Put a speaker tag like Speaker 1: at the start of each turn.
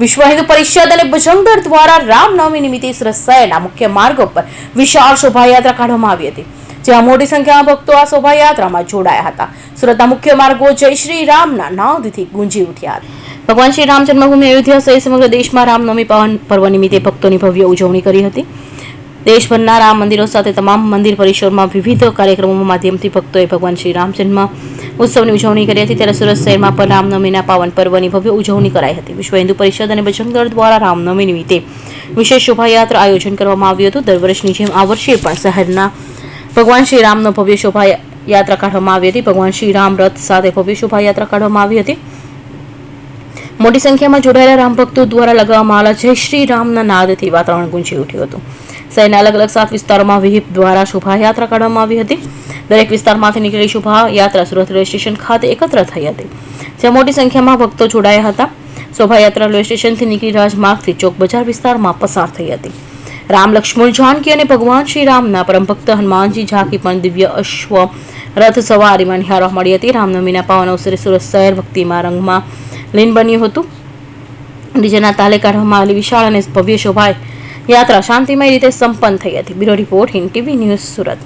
Speaker 1: વિશ્વ હિન્દુ પરિષદ અને ભજંગર દ્વારા રામનવમી નિમિત્તે શહેરના મુખ્ય માર્ગો પર વિશાળ શોભાયાત્રા કાઢવામાં આવી હતી, જ્યાં મોટી સંખ્યામાં ભક્તો આ શોભાયાત્રામાં જોડાયા હતા. સુરતના મુખ્ય માર્ગો જય શ્રી રામના નાદથી ગુંજી ઉઠ્યા હતા. ભગવાન શ્રી રામ જન્મભૂમિ અયોધ્યા સહિત સમગ્ર દેશમાં રામનવમી પાવન પર્વ નિમિત્તે ભક્તોની ભવ્ય ઉજવણી કરી હતી. દેશભરના રામ મંદિરો સાથે તમામ મંદિર પરિસરમાં વિવિધ કાર્યક્રમો માધ્યમથી ભક્તોએ ભગવાન શ્રી રામ જન્મ ઉત્સવની ઉજવણી કરી હતી. ત્યારે સુરત શહેરમાં પણ રામનવમીના પાવન પર્વની ભવ્ય ઉજવણી કરાઈ હતી. વિશ્વ હિન્દુ પરિષદ અને બજરંગ દળ દ્વારા રામનવમી નિમિત્તે વિશેષ શોભાયાત્રા આયોજન કરવામાં આવ્યું હતું. દર વર્ષની જેમ આ વર્ષે પણ શહેરના ભગવાન શ્રી રામનો ભવ્ય શોભાયાત્રા કાઢવામાં આવી હતી. ભગવાન શ્રી રામ રથ સાથે ભવ્ય શોભાયાત્રા કાઢવામાં આવી હતી. મોટી સંખ્યામાં જોડાયેલા રામ ભક્તો દ્વારા લગાવવામાં આવેલા જય શ્રી રામના નાદથી વાતાવરણ ગુંજી ઉઠ્યું હતું. શહેરના અલગ અલગ સાત વિસ્તારોમાં વિહિપ દ્વારા શોભાયાત્રા કાઢવામાં આવી હતી. દરેક વિસ્તારમાંથી નીકળેલી શોભાયાત્રા સુરત રેલવે સ્ટેશન ખાતે એકત્ર થઈ હતી. જ્યાં મોટી સંખ્યામાં ભક્તો જોડાયા હતા. શોભાયાત્રા રેલવે સ્ટેશનથી નીકળી રાજમાર્ગથી ચોક બજાર વિસ્તારમાં પસાર થઈ હતી. રામ લક્ષ્મણ જાનકી અને ભગવાન શ્રી રામના પરમ ભક્ત હનુમાનજી ઝાંકી પણ દિવ્ય અશ્વ રથ સવારીમાં નિહાળવા મળી હતી. રામનવમીના પાવન અવસરે સુરત શહેર ભક્તિમાં રંગમાં લીન બન્યું હતું. ડીજેના તાલે કાઢવામાં આવેલી વિશાળ અને ભવ્ય શોભા યાત્રા શાંતિમય રીતે સંપન્ન થઈ હતી. Bureau report Hind TV news Surat.